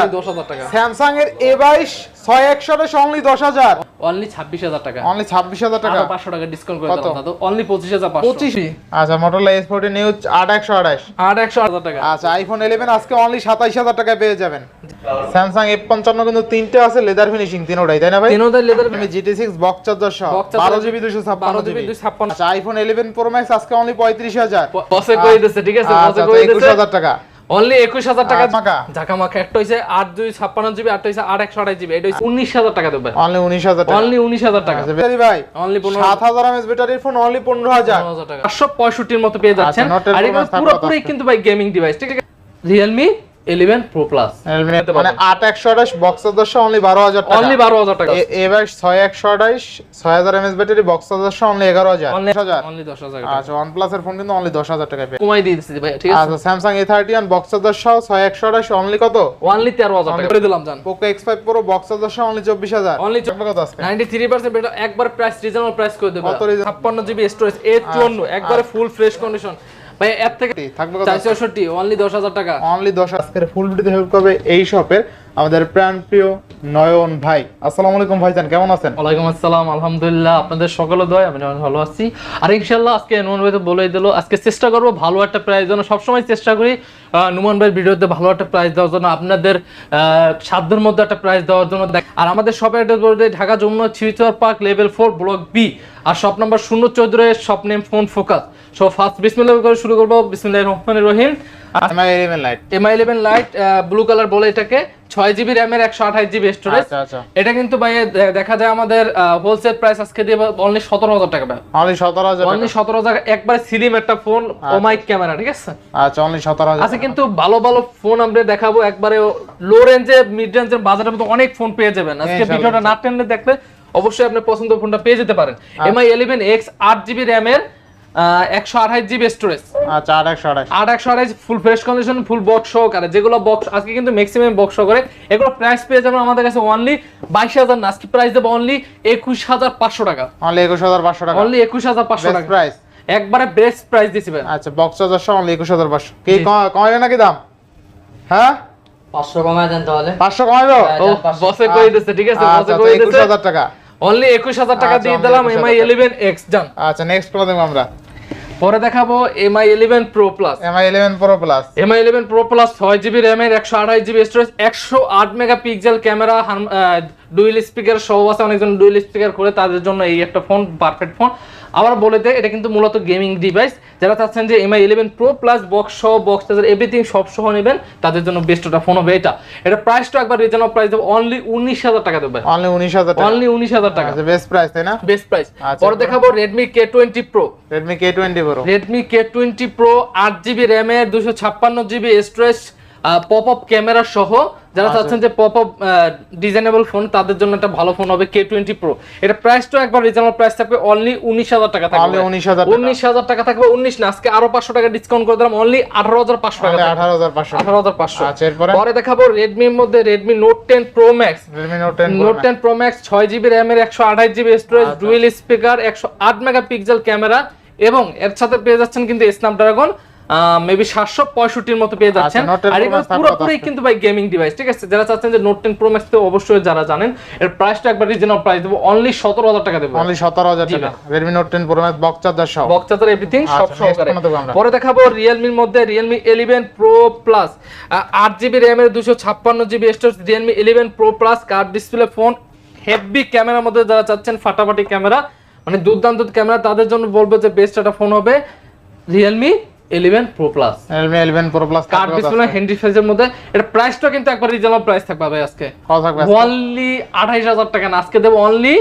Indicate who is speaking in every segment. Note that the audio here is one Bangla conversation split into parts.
Speaker 1: হাজার।
Speaker 2: দশ হাজার টাকা।
Speaker 1: স্যামসাং এর এ বাইশ ছয় একশো অনলি দশ হাজার।
Speaker 2: অনলি ছাব্বিশ হাজার টাকা।
Speaker 1: অনলি
Speaker 2: ডিসকাউন্ট করে দিলাম দাদু। অনলি
Speaker 1: আচ্ছা
Speaker 2: টাকা।
Speaker 1: আচ্ছা আজকে অনলি টাকায় পেয়ে যাবেন। স্যামসাং এফ পঞ্চান্ন কিন্তু তিনটে আছে লেদার ফিনিশিং তিনোটাই তাই না ভাই?
Speaker 2: তিনোদের লেদার
Speaker 1: বক্স চার্জার সহ।
Speaker 2: Box charger-
Speaker 1: বারো জিবি দুশো ছাপ্পান্ন
Speaker 2: বারো জিবি
Speaker 1: জিবি
Speaker 2: দুই ছাপ্পান্ন।
Speaker 1: আচ্ছা আইফোন ইলেভেন প্রো ম্যাক্স আজকে অনলি পঁয়ত্রিশ হাজার।
Speaker 2: বসে করে দিচ্ছে ঠিক আছে বসে
Speaker 1: আচ্ছা, হাজার টাকা।
Speaker 2: অনলি একুশ হাজার টাকা ঢাকা মাখা একটা হয়েছে আট দুই ছাপ্পান্ন জিবি আট হয়েছে আট একশো আঠাশ জিবি। এটা হচ্ছে উনিশ হাজার টাকা দেবে।
Speaker 1: অনলি উনিশ হাজার
Speaker 2: অনলি উনিশ হাজার টাকা।
Speaker 1: আচ্ছা, ব্যাটারি ভাই
Speaker 2: অনলি পনেরো
Speaker 1: সাত হাজার এমএস ব্যাটারির ফোন অনলি পনেরো হাজার।
Speaker 2: টাকা। পাঁচশো পঁয়ষট্টির মতো পেয়ে যাচ্ছেন।
Speaker 1: আচ্ছা,
Speaker 2: আর এগুলো পুরোপুরি কিন্তু ভাই গেমিং ডিভাইস ঠিক আছে? রিয়েলমি ইলেভেন প্রো প্লাস
Speaker 1: মানে আট একশো আঠাশ বক্স চার্জার অনলি বারো হাজার টাকা।
Speaker 2: অনলি বারো হাজার টাকা।
Speaker 1: এবার ছয় একশো আঠাশ ছয় হাজার MS battery box charger only এগারো হাজার।
Speaker 2: অনলি
Speaker 1: হাজার।
Speaker 2: অনলি দশ হাজার
Speaker 1: আচ্ছা প্লাস এর ফোন কিন্তু অনলি দশ হাজার টাকায় পেয়ে
Speaker 2: কমাই দিয়ে দিচ্ছি ভাই ঠিক আছে?
Speaker 1: আচ্ছা থার্টি ওয়ান বক্স একশো আঠাশ অনলি কত?
Speaker 2: অনলি তেরো হাজার টাকা। করে দিলাম জান।
Speaker 1: এক্স ফাইভ প্রো বক্স সহ অনলি চব্বিশ হাজার।
Speaker 2: Only
Speaker 1: থাকবে কত
Speaker 2: থ্রি পার্সেন্ট এটা একবার প্রাইস রিজনেবল প্রাইস করে দেবে।
Speaker 1: কত reasonable?
Speaker 2: ছাপ্পান্ন জিবি স্টোরেজ এ চুয়ান্ন একবারে ফুল ফ্রেশ কন্ডিশন ভাই এর থেকে
Speaker 1: থাকবে কত
Speaker 2: চারশো চৌষট্টি অনলি দশ হাজার টাকা।
Speaker 1: অনলি দশ আজকের ফুল ভিডিওতে হেল্প করবে এই শপের আমাদের প্রাণ প্রিয় নয়ন ভাই। আসসালামু আলাইকুম ভাইজান কেমন আছেন?
Speaker 2: ওয়ালাইকুম আসসালাম আলহামদুলিল্লাহ আপনাদের সকলে দয় আমি অনেক ভালো আছি। আর ইনশাআল্লাহ আজকে নয়ন ভাই তো বলেই দিল আজকে চেষ্টা করব ভালো একটা প্রাইস জন্য সবসময় চেষ্টা করি নুমান ভাইয়ের ভিডিওতে ভালো একটা প্রাইজ দেওয়ার জন্য আপনাদের সাধ্যের মধ্যে একটা প্রাইজ দেওয়ার জন্য দেখ- আর আমাদের শপের অ্যাড্রেস বলতে Dhaka Jamuna ছিচুয়ার park level four block B আর শপ নাম্বার শূন্য Chowdhury shop name phone focus so first বিসমিল্লা করে শুরু করব বিসমিল্লাহ রহমান রহিম
Speaker 1: MI eleven lite
Speaker 2: MI eleven lite blue colour বলে এটাকে। ছয় জিবি র্যামের একশো আঠাশ জিবি স্টোরেজ
Speaker 1: আচ্ছা আচ্ছা।
Speaker 2: এটা কিন্তু ভাই দেখা যায় আমাদের হোলসেল প্রাইস আজকে দিয়ে অনলি সতেরো হাজার টাকা
Speaker 1: অনলি সতেরো হাজার।
Speaker 2: অনলি সতেরো হাজার একবারে সিলিম একটা ফোন ওমাইক ক্যামেরা ঠিক আছে?
Speaker 1: আচ্ছা অনলি সতেরো হাজার
Speaker 2: আচ্ছা কিন্তু ভালো ভালো ফোন আমরা দেখাবো একবারে লো রেঞ্জে মিড রেঞ্জের বাজারের মধ্যে অনেক ফোন পেয়ে যাবেন। আজকে। ভিডিওটা না টেনলে দেখলে অবশ্যই আপনি পছন্দের ফোনটা পেয়ে যেতে পারেন। এমআই ইলেভেন এক্স আট জিবি র্যামের একশো আঠাশ জিবি স্টোরেজ
Speaker 1: আচ্ছা আট একশো আঠাশ
Speaker 2: আট একশো আঠাশ full fresh condition full box সহকারে। যেগুলো বক্স আজকে কিন্তু ম্যাক্সিমাম বক্স সহকারে। এগুলো প্রাইস পেয়ে যাবেন আমাদের কাছে অনলি বাইশ হাজার না আজকে প্রাইস দেবো অনলি একুশ হাজার পাঁচশো টাকা।
Speaker 1: অনলি একুশ হাজার পাঁচশো টাকা।
Speaker 2: অনলি একুশ হাজার পাঁচশো টাকা।
Speaker 1: প্রাইস
Speaker 2: একবারে বেস্ট প্রাইস
Speaker 1: আচ্ছা বক্স চার্জার সহ অনলি একুশ হাজার পাঁচশো। কি কম- নাকি দাম? হ্যাঁ?
Speaker 3: পাঁচশো কমায় দেন তাহলে।
Speaker 1: পাঁচশো কমাইবো?
Speaker 3: হ্যাঁ,
Speaker 2: ও
Speaker 3: পাঁচশো।
Speaker 2: বসে কই দিচ্ছে ঠিক আছে
Speaker 1: আচ্ছা
Speaker 2: বসে
Speaker 1: একুশ হাজার টাকা।
Speaker 2: অনলি একুশ হাজার টাকা
Speaker 1: আচ্ছা,
Speaker 2: দিয়ে দিলাম
Speaker 1: 21,000
Speaker 2: এমআই ইলেভেন এক্স জান
Speaker 1: আচ্ছা নেক্সট করে দেবো আমরা।
Speaker 2: পরে দেখাবো MI eleven Pro plus
Speaker 1: MI eleven Pro plus
Speaker 2: MI eleven Pro plus ছয় জিবি র্যামের একশো আঠাশ জিবি স্টোরেজ একশো আট megapixel camera dual speaker সহ আছে অনেকজন ডুয়েল স্পিকার করে তাদের জন্য এই একটা ফোন পারফেক্ট ফোন আবার বলে দেয় এটা কিন্তু মূলত গেমিং ডিভাইস যারা চাচ্ছেন যে MI eleven Pro plus box সহ বক্স চার্জার এভরিথিং সব সহ নেবেন তাদের জন্য বেস্ট একটা ফোন হবে এটা। এটা প্রাইসটা একবার রিজনেবল প্রাইস দেবো অনলি উনিশ হাজার টাকা দেবে
Speaker 1: অনলি উনিশ হাজার
Speaker 2: অনলি উনিশ হাজার টাকা।
Speaker 1: আচ্ছা বেস্ট প্রাইস তাই না?
Speaker 2: বেস্ট প্রাইস
Speaker 1: আচ্ছা,
Speaker 2: পরে দেখাবো Redmi K twenty Pro
Speaker 1: Redmi K twenty Pro
Speaker 2: Redmi K twenty Pro আট জিবি র্যামের দুশো ছাপ্পান্ন GB storage pop up camera সহ যারা
Speaker 1: আচ্ছা।
Speaker 2: চাচ্ছেন যে পপ আপ ডিজাইনেবল ফোন তাদের জন্য একটা ভালো ফোন হবে কে টোয়েন্টি প্রো এটা প্রাইসটা একবার রিজনেবল প্রাইস থাকবে অনলি উনিশ হাজার টাকা থাকবে
Speaker 1: Only 19,000 টাকা।
Speaker 2: উনিশ হাজার টাকা থাকবে উনিশ না আজকে আরও পাঁচশো টাকা ডিসকাউন্ট করে দিলাম অনলি আঠারো হাজার পাঁচশো টাকা।
Speaker 1: আঠারো হাজার পাঁচশো
Speaker 2: আঠারো হাজার পাঁচশো
Speaker 1: আচ্ছা এরপরে
Speaker 2: পরে দেখাবো রেডমির মধ্যে Redmi Note ten Pro Max
Speaker 1: Redmi Note ten
Speaker 2: Note ten Pro Max ছয় জিবি র্যাম এর একশো আঠাশ জিবি স্টোরেজ। ডুয়েল স্পিকার একশো আট মেগা পিক্সেল ক্যামেরা এবং এর সাথে পেয়ে যাচ্ছেন কিন্তু স্ন্যাপড্রাগন মেবি সাতশো পঁয়ষট্টির মতো পেয়ে যাচ্ছেন।
Speaker 1: আচ্ছা, 10
Speaker 2: আর এগুলো পুরোপুরি কিন্তু ভাই গেমিং ডিভাইস ঠিক আছে? যারা চাচ্ছেন যে নোট টেন প্রো ম্যাক্স তো অবশ্যই যারা জানেন এর প্রাইসটা একবার রিজনেবল প্রাইস দেবো। অনলি সতেরো হাজার টাকা দেবো।
Speaker 1: অনলি সতেরো হাজার টাকা। Redmi Note ten Pro Max box charger সহ।
Speaker 2: বক্স চার্জার এভরিথিং সব সহকারে? পরে দেখাবো রিয়েলমির মধ্যে রিয়েলমি ইলেভেন প্রো প্লাস আট জিবি র্যামের দুশো ছাপ্পান্ন GB storage Realme eleven Pro plus curved display phone heavy ক্যামেরার মধ্যে যারা চাচ্ছেন ফাটাফাটি ক্যামেরা মানে দুর্দান্ত ক্যামেরা তাদের জন্য বলব যে বেস্ট একটা ফোন হবে Realme eleven Pro plus
Speaker 1: Redmi eleven Pro
Speaker 2: curved display handy ফেজের মধ্যে। এটা প্রাইসটা কিন্তু একবার রিজনেবল প্রাইস থাকবে ভাই আজকে।
Speaker 1: কত থাকবে
Speaker 2: অনলি আঠাইশ হাজার টাকা না আজকে দেবো অনলি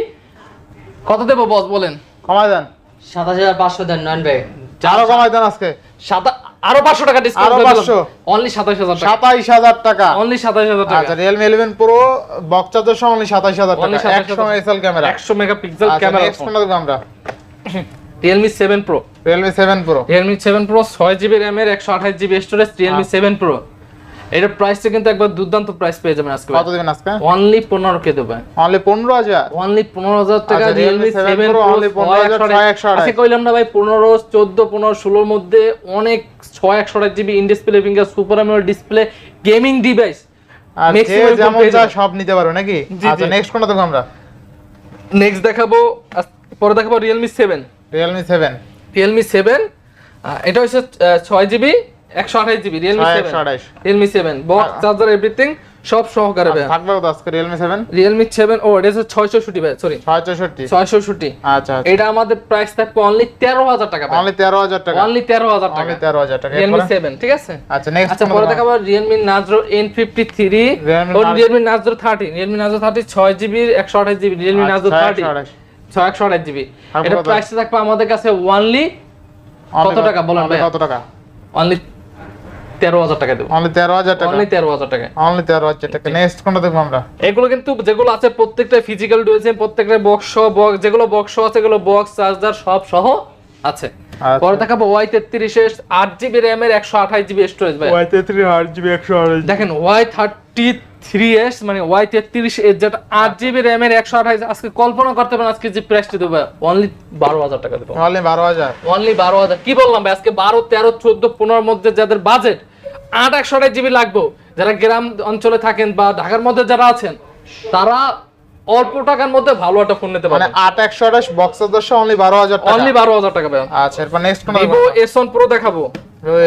Speaker 2: কত দেবো বস বলেন?
Speaker 1: কমাই দেন।
Speaker 3: সাতাশ হাজার পাঁচশো দেন নয়ন ভাই।
Speaker 1: আরও কমাই দেন আজকে।
Speaker 2: আরও পাঁচশো টাকা ডিসকাউন্ট
Speaker 1: আরও 500
Speaker 2: অনলি সাতাশ হাজার টাকা।
Speaker 1: সাতাইশ হাজার টাকা।
Speaker 2: অনলি সাতাশ হাজার টাকা।
Speaker 1: আচ্ছা Realme eleven Pro box charger সহ অনলি টাকা।
Speaker 2: 27,000
Speaker 1: এসএল ক্যামেরা
Speaker 2: একশো মেগাপিক্সেল
Speaker 1: আচ্ছা
Speaker 2: ক্যামেরা
Speaker 1: নেক্সট আমরা।
Speaker 2: Realme seven Pro
Speaker 1: Realme seven Pro
Speaker 2: Realme seven Pro ছয় জিবি র্যামের একশো আঠাশ GB storage Realme seven Pro এটার প্রাইসটা কিন্তু একবার দুর্দান্ত প্রাইস পেয়ে যাবেন আজকে
Speaker 1: কত দিবেন আজকে?
Speaker 2: অনলি পনেরো কে দেবে
Speaker 1: অনলি পনেরো হাজার?
Speaker 2: অনলি পনেরো হাজার টাকা
Speaker 1: আচ্ছা,
Speaker 2: রিয়েলমি
Speaker 1: Realme 7 Pro
Speaker 2: প্রো
Speaker 1: 15,000, একশো আঠাশ।
Speaker 2: আজকে কইলাম না ভাই পনেরো চোদ্দ পনেরো ষোলোর মধ্যে অনেক ছয় একশো আঠাশ GB in display finger super AMOLED display gaming device
Speaker 1: আর যে যেমন চায় সব নিতে পারবে নাকি? আচ্ছা নেক্সট কোনটা দেখো আমরা?
Speaker 2: নেক্সট দেখাবো পরে দেখাবো Realme seven
Speaker 1: Realme seven
Speaker 2: Realme seven এটা হচ্ছে ছয় জিবি একশো আঠাশ GB Realme seven Realme seven box charger everything সব সহকারে ভাই
Speaker 1: থাকবে আজকে Realme 7
Speaker 2: Realme 7 ও এটা হচ্ছে 660 ভাই সরি 660 660
Speaker 1: আচ্ছা
Speaker 2: এটা আমাদের প্রাইস থাকবে অনলি 13000 টাকা
Speaker 1: ভাই তেরো হাজার টাকা।
Speaker 2: অনলি 13000 টাকা।
Speaker 1: তেরো হাজার টাকা। Realme
Speaker 2: সেভেন ঠিক আছে?
Speaker 1: আচ্ছা নেক্সট
Speaker 2: আচ্ছা পরে দেখাবো
Speaker 1: Realme
Speaker 2: Nazro N53 ও Realme Nazro 30
Speaker 1: Realme
Speaker 2: Nazro
Speaker 1: 30
Speaker 2: 6GB 128GB Realme Nazro 30 আট টাকা?
Speaker 1: টাকা?
Speaker 2: তেরো হাজার টাকা দেবো।
Speaker 1: তেরো হাজার টাকা?
Speaker 2: তেরো হাজার টাকা।
Speaker 1: তেরো হাজার টাকা। নেক্সট দেখব আমরা?
Speaker 2: এগুলো কিন্তু যেগুলো আছে প্রত্যেকটা ফিজিক্যাল প্রত্যেকটা বক্স বক্স যেগুলো বক্স আছে সেগুলো বক্স চার্জার সব সহ
Speaker 1: আচ্ছা।
Speaker 2: পরে দেখাবো ওয়াই তেত্রিশে আট জিবি র্যামের একশো আঠাশ জিবি স্টোরেজ ভাই
Speaker 1: ওয়াই তেত্রিশ আট জিবি একশো আঠাশ
Speaker 2: দেখেন ওয়াই থার্টি থ্রি এস মানে ওয়াই তেত্রিশ এস যেটা আট জিবি র্যামের একশো আঠাশ আজকে কল্পনা করতে পারেন আজকে যে প্রাইসটা দেবো অনলি বারো হাজার টাকা দেবো।
Speaker 1: অনলি বারো হাজার।
Speaker 2: অনলি বারো হাজার। কি বললাম ভাই আজকে বারো তেরো চোদ্দ পনেরোর মধ্যে যাদের বাজেট আট একশো আঠাশ জিবি লাগবে। যারা গ্রাম অঞ্চলে থাকেন বা ঢাকার মধ্যে যারা আছেন তারা অল্প টাকার মধ্যে ভালো একটা ফোন নিতে
Speaker 1: মানে
Speaker 2: পারেন
Speaker 1: আট একশো আঠাশ বক্স দশ অনলি বারো হাজার টাকা।
Speaker 2: অনলি বারো হাজার টাকা ভাই
Speaker 1: আচ্ছা এরপর next
Speaker 2: Vivo S one Pro দেখাবো।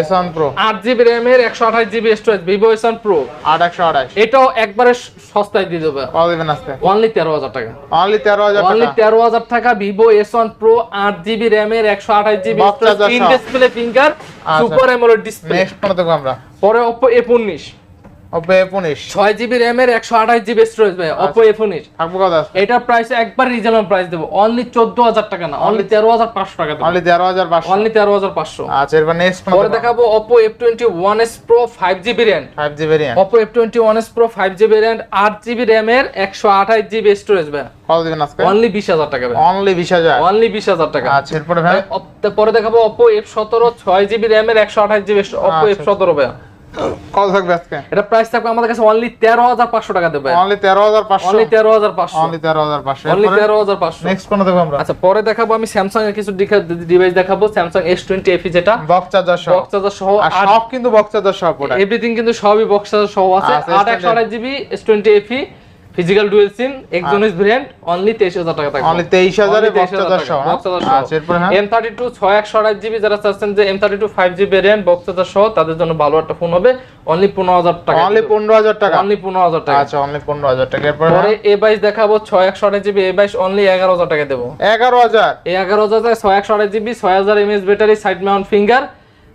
Speaker 1: এসন প্রো
Speaker 2: আট জিবি র্যামের একশো আঠাশ GB storage Vivo S one Pro
Speaker 1: আট একশো আঠাশ।
Speaker 2: এটাও একবারে সস্তায় দিয়ে দেবে। অনলি তেরো হাজার টাকা।
Speaker 1: অনলি তেরো হাজার
Speaker 2: অনলি তেরো হাজার টাকা ভিভো এস ওয়ান প্রো আট জিবি র্যামের একশো আঠাশ GB. Display finger. Super AMOLED display
Speaker 1: next আমরা?
Speaker 2: পরে অপো এফ উনিশ
Speaker 1: এফ উনিশ
Speaker 2: ছয় জিবি র্যামের একশো আঠাশ জিবি স্টোরেজ ভাই
Speaker 1: আচ্ছা। থাকব কত
Speaker 2: এটার প্রাইস একবার রিজনেবল প্রাইস দেবো। অনলি চোদ্দ হাজার টাকা না অনলি তেরো হাজার পাঁচশো টাকা দেবো।
Speaker 1: অনলি তেরো হাজার পাঁচশো।
Speaker 2: অনলি তেরো হাজার পাঁচশো।
Speaker 1: আচ্ছা এরপর নেক্সট
Speaker 2: পরে দেখাবো one S Pro five GB RAM
Speaker 1: five G variant
Speaker 2: Oppo F twenty one S Pro five GB RAM আট জিবি র্যামের একশো আঠাশ জিবি স্টোরেজ ভাই।
Speaker 1: কত দিবেন আজকে?
Speaker 2: অনলি বিশ হাজার টাকা ভাই।
Speaker 1: অনলি বিশ হাজার।
Speaker 2: অনলি বিশ হাজার টাকা।
Speaker 1: আচ্ছা এরপরে ভাই?
Speaker 2: পরে দেখাবো অপো এফ সতেরো ছয় জিবি র্যামের একশো আঠাশ জিবি অপো এফ
Speaker 1: আচ্ছা।
Speaker 2: সতেরো ভাই।
Speaker 1: কত থাকবে আজকে?
Speaker 2: এটা প্রাইস থাকবে আমাদের কাছে অনলি তেরো হাজার পাঁচশো টাকা দেবে।
Speaker 1: অনলি নেক্সট আমরা?
Speaker 2: আচ্ছা পরে দেখাবো আমি স্যামসাং এর কিছু ডিভাইস দেখাবো। স্যামসাং এস টোয়েন্টি এফি যেটা।
Speaker 1: বক্স চার্জার সহ।
Speaker 2: বক্স চার্জার সহ
Speaker 1: আর সব কিন্তু বক্স চার্জার সহ প্রোডাক্ট
Speaker 2: এভরিথিং কিন্তু সবই বক্স চার্জার সহ আছে।
Speaker 1: আচ্ছা,
Speaker 2: আট একশো আঠাশ GB S twenty FE physical dual SIM Exynos variant only তেইশ হাজার টাকা থাকবে।
Speaker 1: অনলি তেইশ হাজারে বক্স
Speaker 2: 23,000
Speaker 1: চার্জার সহ
Speaker 2: box charger সহ।
Speaker 1: আচ্ছা এরপরে হ্যাঁ।
Speaker 2: এম থার্টি টু ছয় একশো আঠাশ জিবি যারা চাচ্ছেন যে M thirty two five GB variant box charger সহ তাদের জন্য ভালো একটা ফোন হবে। অনলি পনেরো হাজার টাকা
Speaker 1: অনলি পনেরো হাজার টাকা?
Speaker 2: অনলি পনেরো হাজার টাকা।
Speaker 1: আচ্ছা অনলি পনেরো হাজার টাকা। এরপরে
Speaker 2: পরে এ বাইশ দেখাবো ছয় একশো আঠাশ জিবি এ বাইশ অনলি এগারো হাজার টাকা দেবো।
Speaker 1: এগারো হাজার?
Speaker 2: এই এগারো হাজার ছয় একশো আঠাশ জিবি ছয় হাজার MS battery side mount finger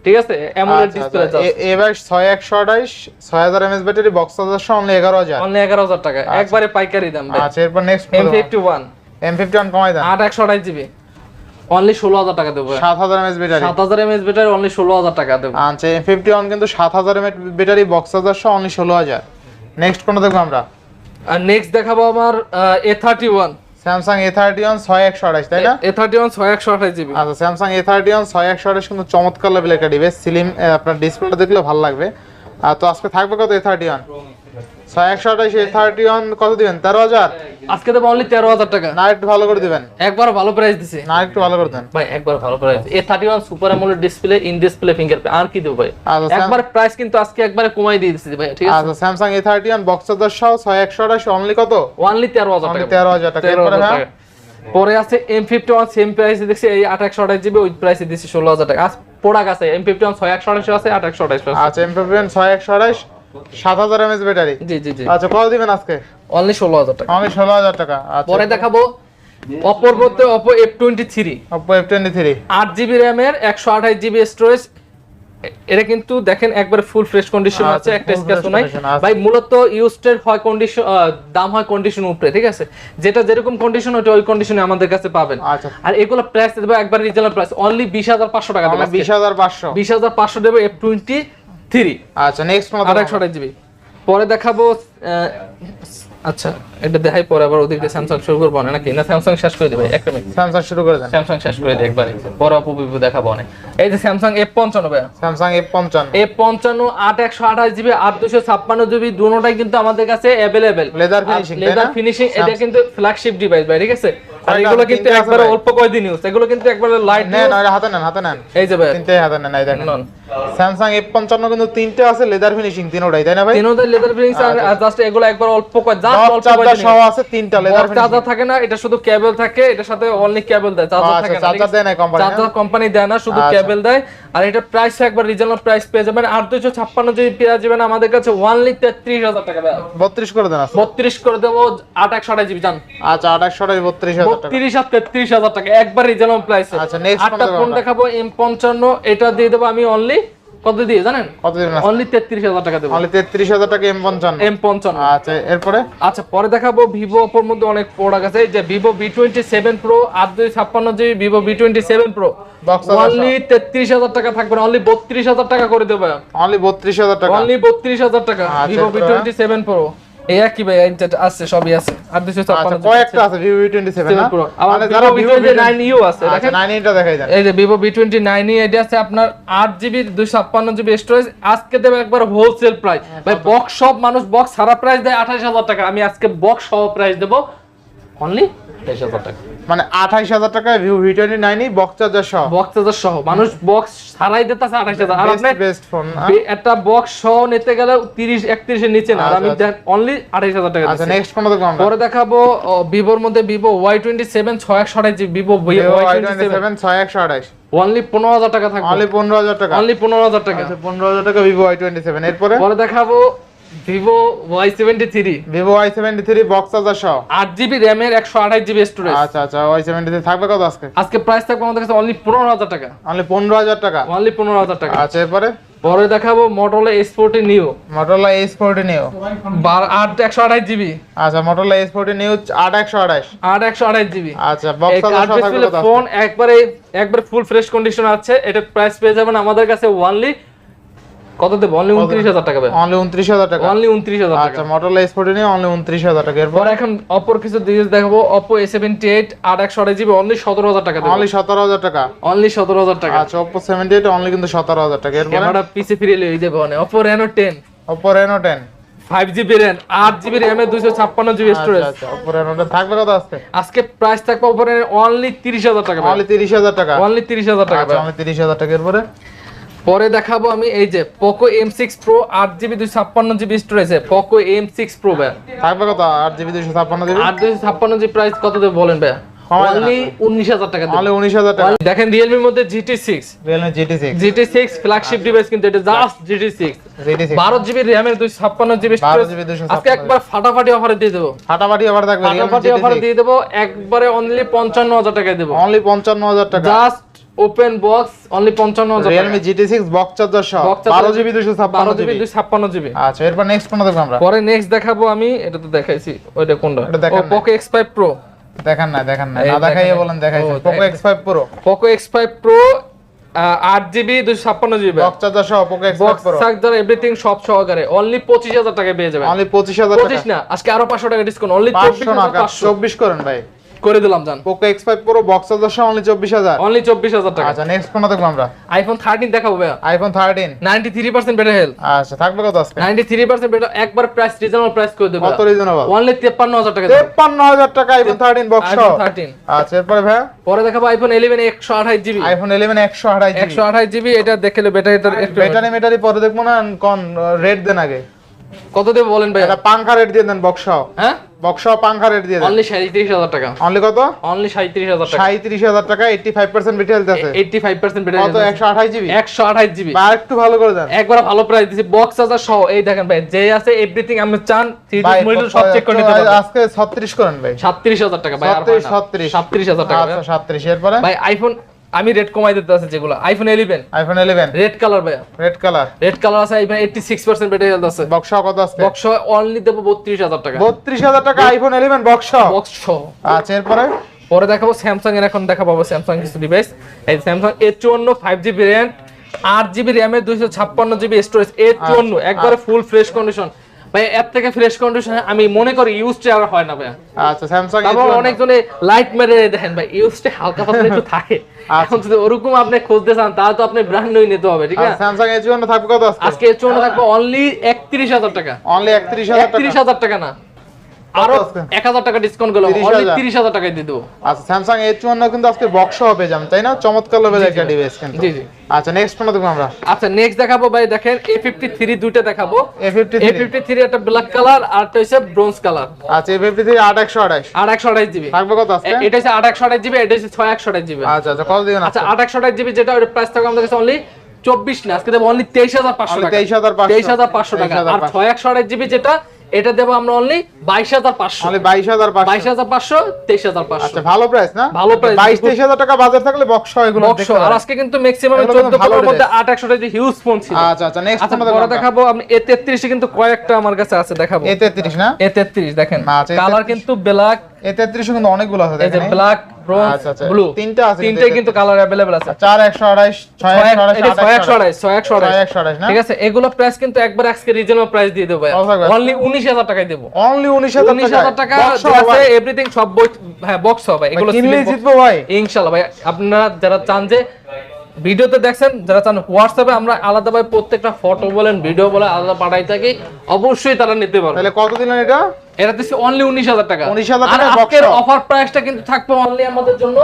Speaker 2: ঠিক আছে? অ্যামোলেড
Speaker 1: আচ্ছা,
Speaker 2: ডিসপ্লে
Speaker 1: আচ্ছা। এবার ছয় একশো আঠাইশ ছয় হাজার এমএস ব্যাটারি বক্স চার্জার সহ অনলি এগারো হাজার।
Speaker 2: অনলি এগারো হাজার টাকা। একবারে পাইকারি দাম
Speaker 1: আচ্ছা এরপর next
Speaker 2: M fifty one
Speaker 1: M fifty one কমাই দেন।
Speaker 2: আট একশো আঠাশ জিবি অনলি ষোলো হাজার টাকা দেবো
Speaker 1: সাত হাজার এমএস ব্যাটারি
Speaker 2: সাত হাজার এমএস ব্যাটারি অনলি ষোলো হাজার টাকা দেবো।
Speaker 1: আচ্ছা এম ফিফটি ওয়ান কিন্তু সাত হাজার এমএস ব্যাটারি বক্স চার্জার সহ অনলি ষোলো হাজার। নেক্সট কোনটা দেখব আমরা?
Speaker 2: আর নেক্সট দেখাবো আমার A thirty one
Speaker 1: Samsung A thirty one ছয় একশো আঠাশ তাই না?
Speaker 2: এ থার্টি ওয়ান ছয় একশো আঠাশ জিবি
Speaker 1: আচ্ছা স্যামসাং এ থার্টি ওয়ান ছয় একশো আঠাশ কিন্তু চমৎকার লেভেলের একটা ডিভাইস সিলিম আপনার ডিসপ্লেটা দেখলে ভালো লাগবে। আর তো আজকে থাকবে কত এ থার্টি ওয়ান একশো আঠাশ থার্টি ওয়ান কত দিবেন? তেরো হাজার?
Speaker 2: আজকে দেবো অনলি তেরো হাজার টাকা।
Speaker 1: না একটু ভালো করে দিবেন।
Speaker 2: একবার ভালো প্রাইস দিছে।
Speaker 1: না একটু ভালো করে দেন।
Speaker 2: ভাই একবার ভালো price A thirty one super AMOLED display in display fingerprint আর কি দেবো ভাই? একবার প্রাইস কিন্তু আজকে একবারে কমাই দিয়ে দিচ্ছি ভাই ঠিক আছে?
Speaker 1: আচ্ছা Samsung A thirty one box charger সহ ছয় একশো আঠাশ অনলি কত?
Speaker 2: অনলি তেরো হাজার টাকা।
Speaker 1: তেরো হাজার টাকা। হ্যাঁ?
Speaker 2: পরে আছে এম ফিফটি ওয়ান সেম প্রাইসে দেখছি এই আট একশো আঠাশ জিবি ওই প্রাইসে দিচ্ছি ষোলো হাজার টাকা। প্রোডাক্ট আছে এম ফিফটি ওয়ান ছয় একশো আঠাশ আছে আট একশো আঠাশ আছে।
Speaker 1: এম ফিফটি ওয়ান ছয় একশো আঠাশ সাত হাজার এমএস ব্যাটারি
Speaker 2: জি জি জি।
Speaker 1: আচ্ছা কত দিবেন আজকে?
Speaker 2: অনলি ষোলো হাজার টাকা।
Speaker 1: অনলি ষোলো হাজার টাকা আচ্ছা।
Speaker 2: পরে দেখাবো অপর Oppo F twenty three
Speaker 1: Oppo F twenty three
Speaker 2: আট জিবি র্যামের একশো আঠাশ জিবি স্টোরেজ এটা কিন্তু দেখেন একবার ফুল ফ্রেশ কন্ডিশন
Speaker 1: আচ্ছা,
Speaker 2: আছে একটা নাই।
Speaker 1: condition
Speaker 2: ভাই মূলত ইউজড হয় কন্ডিশন দাম হয় কন্ডিশন উপরে ঠিক আছে? যেটা যেরকম কন্ডিশন ওটা ওই কন্ডিশনে আমাদের কাছে পাবেন।
Speaker 1: আচ্ছা।
Speaker 2: আর এগুলো প্রাইস দেবো একবার রিজনেবল প্রাইস অনলি বিশ হাজার পাঁচশো টাকা দেবো
Speaker 1: বিশ হাজার পাঁচশো।
Speaker 2: বিশ হাজার পাঁচশো দেবো এফ টোয়েন্টি থ্রি।
Speaker 1: আচ্ছা নেক্সট কোন
Speaker 2: আর একশো আঠাশ জিবি পরে দেখাবো আচ্ছা এটা দেখাই পরে আবার ওদিকে স্যামসাং শুরু করব না নাকি? না স্যামসাং শেষ করে দেবে একটা মিনিট।
Speaker 1: স্যামসাং শুরু করে দেন।
Speaker 2: স্যামসাং শেষ করে দিই একবারে। পরে অপো দেখাবো অনেক। এই যে স্যামসাং এফ পঞ্চান্ন ভাইয়া।
Speaker 1: স্যামসাং এফ পঞ্চান্ন।
Speaker 2: এফ পঞ্চান্ন আট একশো আঠাশ জিবি আট দুশো ছাপ্পান্ন জিবি কিন্তু আমাদের কাছে অ্যাভেলেবেল লেদার ফিনিশিং এটা কিন্তু ফ্ল্যাগশিপ ডিভাইস ভাই ঠিক আছে? আর এগুলো কিন্তু একবারে? অল্প কয়দিন ইউজ এগুলো কিন্তু একবারে লাইট
Speaker 1: নেন হাতে নেন হাতে নেন।
Speaker 2: এই যে ভাই।
Speaker 1: হাতে নেন এই দেখেন। স্যামসাং এফ পঞ্চান্ন কিন্তু তিনটে আছে লেদার ফিনিশিং তিনোটাই তাই না ভাই?
Speaker 2: তিনটাই লেদার ফিনিশ আর জাস্ট এগুলো একবার অল্প কয় জাস্ট অল্প
Speaker 1: চার্জার সহ আছে তিনটা লেদার ফিনিশিং
Speaker 2: চার্জার থাকে না এটা শুধু কেবল থাকে এটার সাথে অনলি কেবল দেয় চার্জার
Speaker 1: আচ্ছা,
Speaker 2: থাকে না
Speaker 1: charger দেয় না company,
Speaker 2: চার্জার কোম্পানি দেয় না শুধু
Speaker 1: আচ্ছা।
Speaker 2: কেবল দেয় আর এটা প্রাইস একবার রিজনাল প্রাইস পেয়ে যাবেন আর দুইশো ছাপ্পান্ন যদি পেয়ে যাবেন আমাদের কাছে ওয়ানলি তেত্রিশ হাজার টাকা
Speaker 1: বত্রিশ করে দেন।
Speaker 2: বত্রিশ করে দেবো আট একশো আঠাশ জিবি জান।
Speaker 1: আচ্ছা আঠাশশো বত্রিশ হাজার টাকা।
Speaker 2: বত্রিশ আর তেত্রিশ হাজার টাকা একবার রিজনাল প্রাইস
Speaker 1: আচ্ছা,
Speaker 2: ফোন
Speaker 1: দেবো
Speaker 2: দেখাবো এম পঞ্চান্ন এটা দিয়ে দেবো আমি অনলি কত দিয়ে জানেন?
Speaker 1: কত দিবেন
Speaker 2: অনলি তেত্রিশ হাজার টাকা দেবো।
Speaker 1: অনলি তেত্রিশ হাজার টাকা এম পঞ্চান্ন।
Speaker 2: এম পঞ্চান্ন।
Speaker 1: আচ্ছা এরপরে?
Speaker 2: আচ্ছা পরে দেখাবো ভিভো এর মধ্যে অনেক প্রোডাক্ট আছে। এই যে Vivo V twenty seven pro আর দুই ছাপ্পান্ন GB Vivo V twenty seven pro
Speaker 1: আছে
Speaker 2: অনলি তেত্রিশ হাজার টাকা থাকবে অনলি বত্রিশ হাজার টাকা করে দেবে।
Speaker 1: অনলি বত্রিশ হাজার টাকা।
Speaker 2: অনলি বত্রিশ হাজার টাকা
Speaker 1: আচ্ছা,
Speaker 2: ভিভো ভি এই একই ভাই আছে সবই আছে। আর দুশো
Speaker 1: আচ্ছা
Speaker 2: ছাপ্পান্ন
Speaker 1: কয়েকটা আছে না?
Speaker 2: Vivo
Speaker 1: যারা ভিভো ভি
Speaker 2: V29 ইউ আছে
Speaker 1: আচ্ছা
Speaker 2: দেখেন।
Speaker 1: নাইন এটা দেখাই যান
Speaker 2: এই যে ভিভো ভি টোয়েন্টি নাইন এটা আছে আপনার আট জিবি দুইশো ছাপ্পান্ন জিবি স্টোরেজ আজকে দেবে একবার হোলসেল প্রাইস ভাই বক্স সব মানুষ বক্স সারা প্রাইস দেয় আঠাশ হাজার টাকা। আমি আজকে বক্স সহ প্রাইস দেবো। অনলি তেইশ হাজার টাকা।
Speaker 1: মানে আঠাইশ হাজার টাকায় ভিভো ভি টোয়েন্টি নাইনই বক্স চার্জার সহ।
Speaker 2: বক্স চার্জার সহ। মানুষ বক্স ছাড়াই দিতেছে আঠাশ হাজার। আর আপনি
Speaker 1: বেস্ট ফোন
Speaker 2: একটা বক্স সহ নিতে গেলে তিরিশ একত্রিশের নিচে না। আর আমি
Speaker 1: আচ্ছা,
Speaker 2: অনলি আঠাইশ হাজার টাকা
Speaker 1: আচ্ছা নেক্সট ফোন দেখব
Speaker 2: পরে দেখাবো ভিভোর মধ্যে ভিভো ওয়াই টোয়েন্টি সেভেন ছয় একশো GB Vivo Y twenty seven
Speaker 1: ছয় একশো আঠাইশ।
Speaker 2: অনলি পনেরো হাজার টাকা থাকবে।
Speaker 1: অনলি পনেরো হাজার টাকা।
Speaker 2: অনলি পনেরো হাজার টাকা।
Speaker 1: আচ্ছা পনেরো হাজার টাকা ভিভো টোয়েন্টি সেভেন এরপরে?
Speaker 2: পরে দেখাবো Vivo Y seventy three
Speaker 1: Vivo Y seventy three box charger সহ
Speaker 2: আট জিবি র্যামের একশো আঠাশ জিবি স্টোরেজ
Speaker 1: আচ্ছা আচ্ছা ওয়াই সেভেন্টি থ্রি থাকবে কত আজকে?
Speaker 2: আজকে প্রাইস থাকবে আমাদের কাছে অনলি পনেরো হাজার টাকা।
Speaker 1: অনলি পনেরো হাজার টাকা?
Speaker 2: অনলি পনেরো হাজার টাকা।
Speaker 1: আচ্ছা এরপরে?
Speaker 2: পরে দেখাবো Motorola S forty new
Speaker 1: Motorola S forty new
Speaker 2: আট একশো আঠাশ জিবি
Speaker 1: আচ্ছা মোটরলা এস ফোরটি আট একশো আঠাইশ
Speaker 2: আট একশো আঠাশ জিবি
Speaker 1: আচ্ছা আজকে?
Speaker 2: ফোন একবারে একবারে ফুল ফ্রেশ কন্ডিশন আছে। এটা প্রাইস পেয়ে যাবেন আমাদের কাছে ওয়ানলি কত দেবো অনলি উনত্রিশ হাজার টাকা
Speaker 1: অনলি উনত্রিশ হাজার টাকা।
Speaker 2: অনলি উনত্রিশ হাজার টাকা।
Speaker 1: আচ্ছা Motorola S forty new only উনত্রিশ হাজার টাকা। এরপর?
Speaker 2: এখন অপর কিছু ডিটেলস দেখাবো। এ একশো আঠাশ জিবি অনলি সতেরো হাজার টাকা
Speaker 1: অনলি সতেরো হাজার টাকা।
Speaker 2: অনলি সতেরো হাজার টাকা।
Speaker 1: আচ্ছা সেভেন্টি এইট অনলি কিন্তু সতেরো হাজার টাকা। এরপরে?
Speaker 2: ক্যামেরা পিছে ফিরে লিয়ে যাবে অনেক। Oppo Reno ten
Speaker 1: Oppo Reno ten
Speaker 2: five GB RAM আট জিবি র্যামে দুশো ছাপ্পান্ন জিবি স্টোরেজ
Speaker 1: আচ্ছা আচ্ছা থাকবে কত আজকে?
Speaker 2: আজকে প্রাইস থাকবে অনলি তিরিশ হাজার টাকা
Speaker 1: অনলি তিরিশ হাজার টাকা।
Speaker 2: অনলি তিরিশ হাজার টাকা
Speaker 1: আচ্ছা অনলি তিরিশ হাজার টাকা। এরপরে?
Speaker 2: পরে দেখাবো আমি এই যে পোকো এম সিক্স প্রো আট জিবি দুশো ছাপ্পান্ন জিবি স্টোরেজে পোকো এম সিক্স প্রো ভাই।
Speaker 1: থাকবে কত? আট জিবি দুশো ছাপ্পান্ন জিবি?
Speaker 2: আট দুশো ছাপ্পান্ন জিবি প্রাইস কত দেবে বলেন ভাই
Speaker 1: কমায় দেন
Speaker 2: অনলি উনিশ হাজার টাকা দেবে।
Speaker 1: অনলি উনিশ হাজার টাকা।
Speaker 2: দেখেন রিয়েলমির মধ্যে GT six
Speaker 1: GT six
Speaker 2: flagship device কিন্তু এটা জাস্ট জিটি সিক্স বারো জিবি র্যামের দুই ছাপ্পান্ন জিবি
Speaker 1: 12 GB 256
Speaker 2: আজকে একবার ফাটাফাটি অফারে দিয়ে দেবো।
Speaker 1: ফাটাফাটি আবার থাকবে রিয়েলমি
Speaker 2: ফাটাফাটি অফারে দিয়ে দেবো। একবারে অনলি পঞ্চান্ন হাজার টাকায় দেবো।
Speaker 1: অনলি পঞ্চান্ন হাজার টাকা।
Speaker 2: জাস্ট ওপেন বক্স অনলি পঞ্চান্ন হাজার
Speaker 1: Realme GT six box charger সহ
Speaker 2: Box charger-
Speaker 1: বারো জিবি দুশো ছাপ্পান্ন
Speaker 2: বারো জিবি।
Speaker 1: জিবি
Speaker 2: দুই ছাপ্পান্ন জিবি।
Speaker 1: আচ্ছা এরপর নেক্সট কোনটা দেখব আমরা?
Speaker 2: পরে নেক্সট দেখাবো আমি এটা তো দেখাইছি ওইটা কোনটা। পোকো এক্স ফাইভ প্রো
Speaker 1: দেখান না দেখান না না দেখাইয়ে বলেন দেখাইছেন
Speaker 2: ও,
Speaker 1: পোকো
Speaker 2: দেখ-
Speaker 1: X five pro
Speaker 2: Poco X five pro আট জিবি দুশো ছাপ্পান্ন জিবি।
Speaker 1: বক্স চার্জার সহ Poco X five
Speaker 2: box charger everything সব সহকারে। অনলি পঁচিশ হাজার টাকায় পেয়ে যাবেন।
Speaker 1: অনলি পঁচিশ হাজার
Speaker 2: পঁচিশ
Speaker 1: টাকা।
Speaker 2: না আজকে আরও পাঁচশো টাকা ডিসকাউন্ট অনলি
Speaker 1: পাঁচশো না
Speaker 2: পাঁচশো।
Speaker 1: চব্বিশ করেন ভাই।
Speaker 2: করে দিলাম জান।
Speaker 1: Poco X five pro box charger সহ অনলি চব্বিশ হাজার।
Speaker 2: অনলি চব্বিশ হাজার টাকা।
Speaker 1: আচ্ছা নেক্সট কোনটা দেখব আমরা?
Speaker 2: আইফোন থার্টিন দেখাবো ভাইয়া।
Speaker 1: IPhone thirteen
Speaker 2: ninety three percent health
Speaker 1: আচ্ছা থাকবে কত
Speaker 2: নাইনটি থ্রি পার্সেন্ট বেটার একবার প্রাইস রিজনেবল প্রাইস করে দেবো।
Speaker 1: কত রিজনেবল
Speaker 2: অনলি তেপ্পান্ন হাজার টাকা
Speaker 1: তেপ্পান্ন হাজার টাকা আইফোন থার্টিন বক্স সহ।
Speaker 2: থার্টিন
Speaker 1: আচ্ছা এরপরে ভাইয়া?
Speaker 2: পরে দেখাবো আইফোন ইলেভেন একশো আঠাশ জিবি।
Speaker 1: আইফোন ইলেভেন একশো আড়াই
Speaker 2: একশো আঠাশ জিবি এটা দেখলে ব্যাটারি
Speaker 1: ব্যাটারি মেটারি পরে দেখব না কোন রেট দেন আগে।
Speaker 2: কত দেবো বলেন ভাই
Speaker 1: এটা পাংখা রেট দিয়ে দেন বক্স সহ।
Speaker 2: হ্যাঁ?
Speaker 1: বক্স সহ পাংখা রেট দিয়ে দেন।
Speaker 2: অনলি সাঁত্রিশ হাজার টাকা।
Speaker 1: অনলি কত?
Speaker 2: অনলি সাঁত্রিশ হাজার টাকা।
Speaker 1: সাঁত্রিশ হাজার টাকা এইটটি ফাইভ পার্সেন্ট বিটেল আছে।
Speaker 2: এইটটি ফাইভ পার্সেন্ট
Speaker 1: কত?
Speaker 2: ব্যাটারি
Speaker 1: একশো আঠাশ জিবি?
Speaker 2: একশো আঠাশ জিবি।
Speaker 1: বা একটু ভালো করে দেন।
Speaker 2: একবার ভালো প্রাইস দিছি। বক্স চার্জার সহ। এই দেখেন ভাই যে আছে এভরিথিং আপনি চান থ্রি
Speaker 1: ভাই,
Speaker 2: মনিটর সব চেক করে নিতে
Speaker 1: আজকে ছত্রিশ করেন ভাই।
Speaker 2: সাতত্রিশ হাজার টাকা ভাই আর
Speaker 1: 36, 36
Speaker 2: সাতত্রিশ হাজার টাকা
Speaker 1: আচ্ছা সাতত্রিশ এরপরে?
Speaker 2: ভাই আইফোন আমি রেড কমাই দিতে আছে যেগুলো। IPhone eleven
Speaker 1: iPhone eleven
Speaker 2: red colour ভাই
Speaker 1: রেড কালার
Speaker 2: রেড কালার আছে iPhone eighty six percent battery health আছে।
Speaker 1: বক্স কত আজকে
Speaker 2: বক্স অনলি দেবো বত্রিশ হাজার টাকা।
Speaker 1: বত্রিশ হাজার টাকা আইফোন ইলেভেন বক্স
Speaker 2: বক্স
Speaker 1: আচ্ছা এরপরে?
Speaker 2: পরে দেখাবো স্যামসাং এর এখন দেখাবো স্যামসাং কিছু ডিভাইস এই স্যামসাং এ চুয়ান্ন ফাইভ জিবি র্যাম আট জিবি র্যামের দুইশো ছাপ্পান্ন জিবি স্টোরেজ এ চুয়ান্ন একবারে ফুল ফ্রেশ কন্ডিশন ভাই এর থেকে ফ্রেশ কন্ডিশন আমি মনে করি ইউজটা আর হয় না ভাই
Speaker 1: আচ্ছা স্যামসাং
Speaker 2: তারপর অনেকজনে লাইট মেরে দেখেন ভাই ইউজটা হালকা পাতলা একটু থাকে।
Speaker 1: আচ্ছা।
Speaker 2: এখন যদি ওরকম আপনি খুঁজতে চান তাহলে তো আপনি ব্র্যান্ড নিয়ে নিতে হবে ঠিক আছে?
Speaker 1: স্যামসাং এর জন্য থাকবে কত আজকে?
Speaker 2: আজকে এর থাকবে অনলি একত্রিশ হাজার টাকা।
Speaker 1: অনলি একত্রিশ টাকা।
Speaker 2: একত্রিশ হাজার টাকা না। আরও
Speaker 1: আজকে?
Speaker 2: এক হাজার টাকা ডিসকাউন্ট করলাম
Speaker 1: 30,000
Speaker 2: টাকায় দিয়ে দেবো।
Speaker 1: আচ্ছা স্যামসাং এ চুয়ান্ন কিন্তু আজকে বক্স হবে যাবেন তাই না? চমৎকার লেভেলের একটা ডিভাইস কিন্তু।
Speaker 2: জি, জি।
Speaker 1: আচ্ছা নেক্সট কোনটা দেখব আমরা।
Speaker 2: আচ্ছা নেক্সট দেখাবো ভাই দেখেন এ ফিফটি থ্রি দুইটা দেখাবো।
Speaker 1: A fifty
Speaker 2: A fifty three একটা ব্ল্যাক কালার আর একটা হচ্ছে ব্রোঞ্জ কালার
Speaker 1: আচ্ছা এ ফিফটি থ্রি আট একশো আঠাশ।
Speaker 2: আর একশো আঠাশ জিবি।
Speaker 1: থাকবে কত আজকে?
Speaker 2: এটা আঠাশ জিবি এটা আঠাশ জিবি।
Speaker 1: আচ্ছা আচ্ছা কত দিবেন
Speaker 2: আচ্ছা আট একশো আঠাশ জিবি যেটা ওর প্রাইস থাকবে আমাদের কাছে অনলি চব্বিশ না আজকে দেবো অনলি তেইশ হাজার পাঁচশো টাকা।
Speaker 1: 23,500
Speaker 2: তেইশ হাজার পাঁচশো টাকা। আর
Speaker 1: 23,500
Speaker 2: ছয় একশো আঠাশ জিবি যেটা এটা দেবো আমরা অনলি বাইশ হাজার পাঁচশো।
Speaker 1: বাইশ হাজার
Speaker 2: বাইশ হাজার পাঁচশো তেইশ হাজার পাঁচশো।
Speaker 1: আচ্ছা ভালো প্রাইস না?
Speaker 2: ভালো প্রাইস
Speaker 1: বাইশ তেইশ হাজার টাকা বাজার থাকলে বক্স হয় এগুলো
Speaker 2: বক্স আর আজকে কিন্তু ম্যাক্সিমাম চোদ্দ পনেরোর মধ্যে আট একশো টাকা হিউজ ফোন ছিল।
Speaker 1: আচ্ছা আচ্ছা নেক্সট
Speaker 2: আচ্ছা
Speaker 1: কোনটা দেখাবো
Speaker 2: আমি এ তেত্রিশে কিন্তু কয়েকটা আমার কাছে আছে দেখাবো।
Speaker 1: এ তেত্রিশ না?
Speaker 2: এ তেত্রিশ দেখেন।
Speaker 1: আচ্ছা,
Speaker 2: কালার কিন্তু ব্ল্যাক
Speaker 1: এ তেত্রিশ কিন্তু অনেকগুলো আছে
Speaker 2: এই যে ব্ল্যাক ব্রোঞ্জ
Speaker 1: আচ্ছা, আচ্ছা।
Speaker 2: ব্লু
Speaker 1: তিনটা আছে কিন্তু
Speaker 2: কালার আছে।
Speaker 1: না?
Speaker 2: ঠিক আছে এগুলো প্রাইস কিন্তু একবার আজকে রিজনেবল প্রাইস দিয়ে দেবো অনলি উনিশ হাজার টাকায় দেবো।
Speaker 1: অনলি উনিশ হাজার
Speaker 2: উনিশ হাজার টাকা
Speaker 1: Box
Speaker 2: আছে এভরিথিং সব বই হ্যাঁ বক্স হবে। এগুলো
Speaker 1: জিতবো ভাই।
Speaker 2: ইনশাল্লাহ ভাই আপনারা যারা চান যে ভিডিওতে দেখছেন যারা চান হোয়াটসঅ্যাপে আমরা আলাদাভাবে প্রত্যেকটা ফটো বলেন ভিডিও বলে আলাদা পাঠাই থাকি অবশ্যই তারা নিতে পারবে।
Speaker 1: তাহলে কত দিলেন এটা?
Speaker 2: এটা দিচ্ছি অনলি উনিশ হাজার টাকা।
Speaker 1: 19,000
Speaker 2: আর
Speaker 1: টাকা box
Speaker 2: অফার প্রাইসটা কিন্তু থাকবে অনলি আমাদের জন্য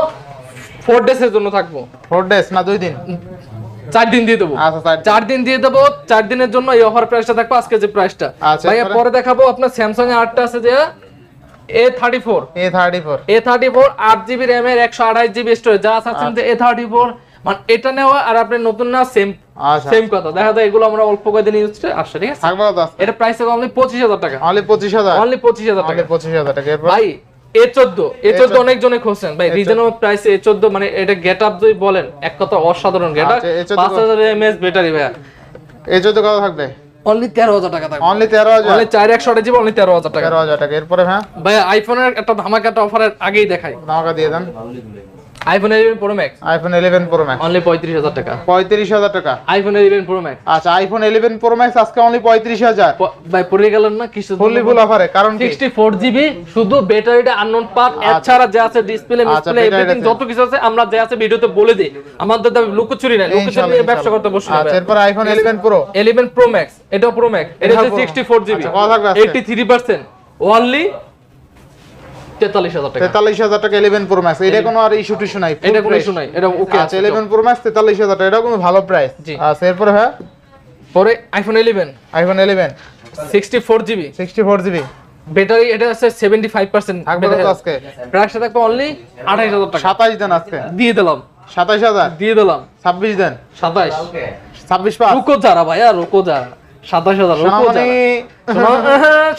Speaker 2: ফোর ডেজ এর জন্য থাকব।
Speaker 1: ফোর ডেজ না দুই দিন?
Speaker 2: চার দিন দিয়ে দেবো।
Speaker 1: আচ্ছা চার
Speaker 2: দিন। দিয়ে দেবো চার দিনের জন্য এই অফার প্রাইসটা থাকবে আজকে যে প্রাইসটা
Speaker 1: আচ্ছা,
Speaker 2: ভাইয়া পরে দেখাবো আপনার স্যামসাং এর আটটা আছে যে A thirty four
Speaker 1: A thirty four
Speaker 2: A thirty four আট জিবি র্যাম এর একশো আঠাশ জিবি স্টোরেজ যা যে এ থার্টি ফোর মানে এটা নেওয়া আর আপনি নতুন না সেম সেম কথা। দেখা যায় এগুলো আমরা অল্প কয়েকদিন ইউজ করে আসছে ঠিক আছে? এটা প্রাইস হবে অনলি পঁচিশ হাজার টাকা।
Speaker 1: অনলি পঁচিশ হাজার?
Speaker 2: অনলি পঁচিশ হাজার
Speaker 1: অনলি
Speaker 2: টাকা।
Speaker 1: পঁচিশ হাজার টাকা।
Speaker 2: ভাই এ চোদ্দ এ চোদ্দ অনেক জনে খুঁজছেন। ভাই রিজনেবল প্রাইস এ চোদ্দ মানে এটা গেট আপ যদি বলেন এক কথা অসাধারণ গেট আপ
Speaker 1: আচ্ছা, A14
Speaker 2: পাঁচ হাজার এমএস ব্যাটারি ভাইয়া।
Speaker 1: এই চোদ্দ কত থাকবে?
Speaker 2: অনলি তেরো হাজার টাকা থাকবে।
Speaker 1: অনলি তেরো হাজার?
Speaker 2: অনলি চার একশো অনলি তেরো হাজার টাকা।
Speaker 1: তেরো হাজার টাকা। এরপরে হ্যাঁ
Speaker 2: ভাই আইফোনের একটা ধামাকাটা অফারের আগেই দেখাই।
Speaker 1: আমাকে দিয়ে দেন।
Speaker 2: IPhone eleven pro max
Speaker 1: iPhone eleven pro max
Speaker 2: only পঁয়ত্রিশ হাজার টাকা।
Speaker 1: পঁয়ত্রিশ হাজার টাকা।
Speaker 2: আইফোন ইলেভেন প্রো ম্যাক্স
Speaker 1: আচ্ছা আইফোন ইলেভেন প্রো ম্যাক্স আজকে অনলি পঁয়ত্রিশ হাজার।
Speaker 2: ভাই পড়ে গেলেন না? কিছু
Speaker 1: ফুললি ফুল অফারে কারণ কি?
Speaker 2: সিক্সটি ফোর জিবি শুধু ব্যাটারিটা আননোন পার্ট এছাড়া যা আছে ডিসপ্লে
Speaker 1: আচ্ছা,
Speaker 2: ডিসপ্লে এভরিথিং যত কিছু আছে আমরা যা আছে ভিডিওতে বলে দিই। আমাদের দাবি লুকোচুরি নাই লুকোচুরি ব্যবসা করতে বসে
Speaker 1: আচ্ছা এরপর iPhone eleven pro
Speaker 2: eleven pro max এটা প্রো ম্যাক্স এটা
Speaker 1: এটা
Speaker 2: হচ্ছে
Speaker 1: Pro।
Speaker 2: সিক্সটি ফোর জিবি
Speaker 1: আচ্ছা, কত থাকবে আজকে?
Speaker 2: এইটি থ্রি পার্সেন্ট অনলি তেতাল্লিশ হাজার টাকা।
Speaker 1: তেতাল্লিশ হাজার টাকা ইলেভেন প্রো ম্যাক্স এটা কোনো আর ইস্যু টিস্যু নাই
Speaker 2: এটা কোনো ইস্যু নাই এটা ওকে
Speaker 1: আচ্ছা ইলেভেন প্রো ম্যাক্স তেতাল্লিশ হাজার টাকা এটা কোনো ভালো প্রাইস আচ্ছা এরপরে হ্যাঁ?
Speaker 2: পরে iPhone eleven
Speaker 1: iPhone eleven
Speaker 2: sixty four GB
Speaker 1: sixty four GB
Speaker 2: battery এটা আছে সেভেন্টি ফাইভ পার্সেন্ট
Speaker 1: থাকবে কত আজকে?
Speaker 2: প্রাইসটা থাকবে অনলি আঠাইশ হাজার টাকা।
Speaker 1: সাতাইশ দেন আজকে?
Speaker 2: দিয়ে দিলাম।
Speaker 1: সাতাইশ হাজার?
Speaker 2: দিয়ে দিলাম।
Speaker 1: ছাব্বিশ দেন
Speaker 2: সাতাইশ।
Speaker 1: ছাব্বিশ পাঁচ?
Speaker 2: রুকো যারা ভাইয়া রুকো যা। সাতাশ হাজার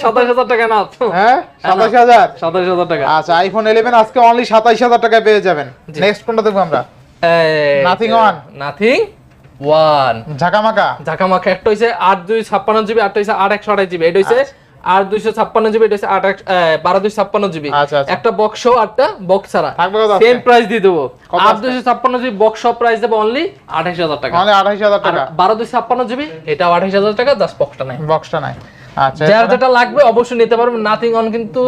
Speaker 2: সাতাশ হাজার টাকা না
Speaker 1: হ্যাঁ? সাতাইশ হাজার?
Speaker 2: সাতাশ হাজার টাকা।
Speaker 1: আচ্ছা আইফোন ইলেভেন আজকে অনলি সাতাশ হাজার টাকায় পেয়ে যাবেন। নেক্সট কোনটা দেখব আমরা? নাথিং ওয়ান
Speaker 2: নাথিং ওয়ান
Speaker 1: ঝাঁকামাকা।
Speaker 2: ঝাঁকামাখা একটা হইছে আট দুই ছাপ্পান্ন জিবি আটটা হইছে আট একশো আঠাশ জিবি। এটা হইছে আট দুইশো ছাপ্পান্ন জিবি এটা আট বারো দুই ছাপ্পান্ন জিবি।
Speaker 1: আচ্ছা, আচ্ছা।
Speaker 2: একটা বক্স আটটা বক্স ছাড়া? সেম প্রাইস দিয়ে দেবো। আট দুইশো ছাপ্পান্ন জিবি বক্স প্রাইস দেবো অনলি আঠাইশ হাজার টাকা।
Speaker 1: আঠাইশ হাজার টাকা।
Speaker 2: বারো দুই ছাপ্পান্ন জিবি এটা আঠাইশ হাজার টাকা জাস্ট বক্সটা নাই।
Speaker 1: বক্সটা নাই। আচ্ছা
Speaker 2: যার যেটা লাগবে অবশ্যই নিতে পারবেন। নাথিং অন কিন্তু